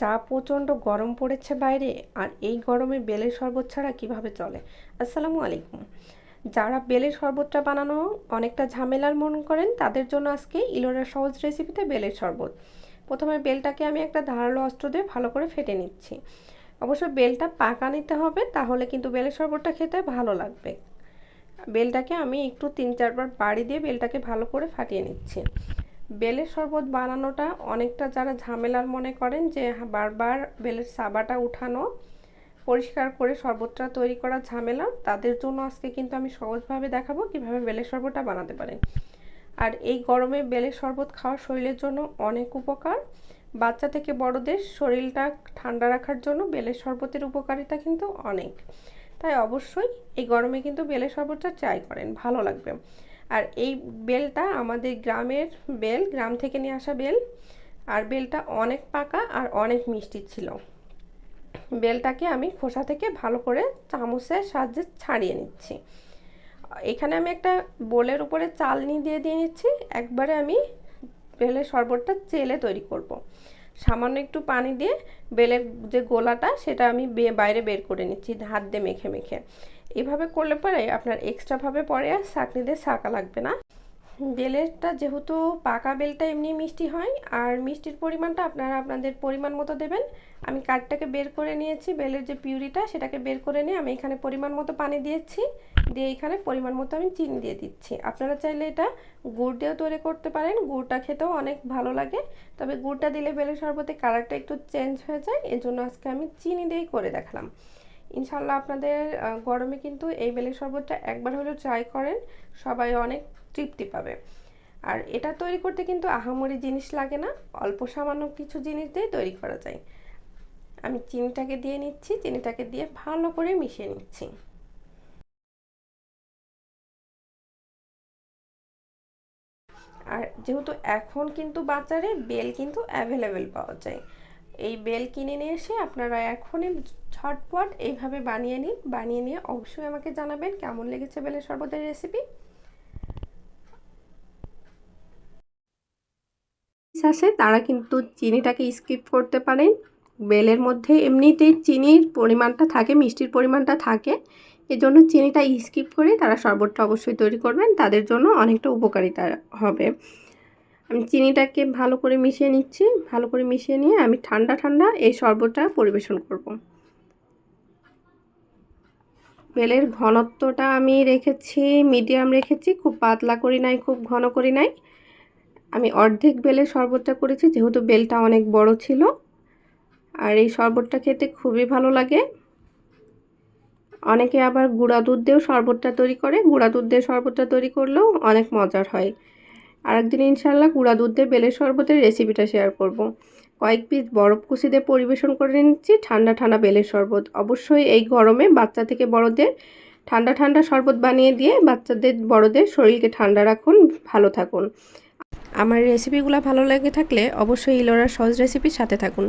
যা প্রচণ্ড গরম পড়েছে বাইরে, আর এই গরমে বেলের শরবত ছাড়া কীভাবে চলে? আসসালামু আলাইকুম। যারা বেলের শরবতটা বানানো অনেকটা ঝামেলার মনে করেন, তাদের জন্য আজকে ইলোরা সহজ রেসিপিতে বেলের শরবত। প্রথমে বেলটাকে আমি একটা ধারালো অস্ত্র দিয়ে ভালো করে ফেটে নিচ্ছি। অবশ্য বেলটা পাকা নিতে হবে, তাহলে কিন্তু বেলের শরবতটা খেতে ভালো লাগবে। বেলটাকে আমি একটু তিন চারবার বাড়ি দিয়ে বেলটাকে ভালো করে ফাটিয়ে নিচ্ছি। বেলের শরবত বানানোটা অনেকটা যারা ঝামেলার মনে করেন যে বারবার বেলের সাবাটা উঠানো, পরিষ্কার করে শরবতটা তৈরি করা ঝামেলা, তাদের জন্য আজকে কিন্তু আমি সহজভাবে দেখাবো কীভাবে বেলের শরবতটা বানাতে পারেন। আর এই গরমে বেলের শরবত খাওয়া শরীরের জন্য অনেক উপকার। বাচ্চা থেকে বড়দের শরীরটা ঠান্ডা রাখার জন্য বেলের শরবতের উপকারিতা কিন্তু অনেক। তাই অবশ্যই এই গরমে কিন্তু বেলের শরবতটা ট্রাই করেন, ভালো লাগবে। আর এই বেলটা আমাদের গ্রামের বেল, গ্রাম থেকে নিয়ে আসা বেল। আর বেলটা অনেক পাকা আর অনেক মিষ্টি ছিল। বেলটাকে আমি খোসা থেকে ভালো করে চামচের সাহায্যে ছাড়িয়ে নিচ্ছি। এখানে আমি একটা বোলের উপরে চালনি দিয়ে দিয়ে নিচ্ছি। একবারে আমি বেলের শরবতটা চেলে তৈরি করব। সামান্য একটু পানি দিয়ে বেলের যে গোলাটা, সেটা আমি বাইরে বের করে নিচ্ছি, হাত দিয়ে মেখে মেখে। এভাবে করলে পরে আপনার এক্সট্রাভাবে পরে আর চাকনি দিয়ে শাঁকা লাগবে না। বেলেরটা যেহেতু পাকা বেলটা এমনি মিষ্টি হয়, আর মিষ্টির পরিমাণটা আপনারা আপনাদের পরিমাণ মতো দেবেন। আমি কাঠটাকে বের করে নিয়েছি, বেলের যে পিউরিটা সেটাকে বের করে নিয়ে আমি এখানে পরিমাণ মতো পানি দিয়েছি, দিয়ে এখানে পরিমাণ মতো আমি চিনি দিয়ে দিচ্ছি। আপনারা চাইলে এটা গুড় দিয়েও তৈরি করতে পারেন, গুড়টা খেতেও অনেক ভালো লাগে। তবে গুড়টা দিলে বেলের শরবতে কালারটা একটু চেঞ্জ হয়ে যায়, এজন্য আজকে আমি চিনি দিয়েই করে দেখালাম। ইনশাল্লাহ আপনাদের গরমে কিন্তু এই বেলের শরবতটা একবার হলেও ট্রাই করেন, সবাই অনেক তৃপ্তি পাবে। আর এটা তৈরি করতে কিন্তু আহামরি জিনিস লাগে না, অল্প সামান্য কিছু জিনিস দিয়ে তৈরি করা যায়। আমি চিনিটাকে দিয়ে নিচ্ছি, চিনিটাকে দিয়ে ভালো করে মিশিয়ে নিচ্ছি। আর যেহেতু এখন কিন্তু বাজারে বেল কিন্তু অ্যাভেলেবেল পাওয়া যায় এই বেল কিনে নিয়ে এসে আপনারা এখনই ঝটপট এইভাবে বানিয়ে নিন। বানিয়ে নিয়ে অবশ্যই আমাকে জানাবেন কেমন লেগেছে বেলের শরবতের রেসিপি আছে তারা কিন্তু চিনিটাকে স্কিপ করতে পারেন। বেলের মধ্যে এমনিতেই চিনির পরিমাণটা থাকে, মিষ্টির পরিমাণটা থাকে। এজন্য চিনিটা স্কিপ করে তারা শরবতটা অবশ্যই তৈরি করবেন। তাদের জন্য অনেকটা উপকারিতা হবে। আমি চিনিটাকে ভালো করে মিশিয়ে নিচ্ছি। ভালো করে মিশিয়ে নিয়ে আমি ঠান্ডা ঠান্ডা এই শরবতটা পরিবেশন করব। বেলের ঘনত্বটা আমি রেখেছি, মিডিয়াম রেখেছি। খুব পাতলা করি নাই, খুব ঘন করি নাই। আমি অর্ধেক বেলের শরবতটা করেছি, যেহেতু বেলটা অনেক বড় ছিল। আর এই শরবতটা খেতে খুবই ভালো লাগে। অনেকে আবার গুঁড়া দুধ দিয়েও শরবতটা তৈরি করে। গুঁড়া দুধ দিয়ে শরবতটা তৈরি করলেও অনেক মজার হয়। আরেকদিন ইনশাল্লাহ কুড়া দুধ দিয়ে বেলের শরবতের রেসিপিটা শেয়ার করব। কয়েক পিস বরফ কুচি দিয়ে পরিবেশন করে নিচ্ছি, ঠান্ডা ঠান্ডা বেলের শরবত। অবশ্যই এই গরমে বাচ্চা থেকে বড়দের ঠান্ডা ঠান্ডা শরবত বানিয়ে দিয়ে বাচ্চাদের বড়দের শরীরকে ঠান্ডা রাখুন, ভালো থাকুন। আমার রেসিপিগুলো ভালো লেগে থাকলে অবশ্যই ইলোরা সহজ রেসিপির সাথে থাকুন।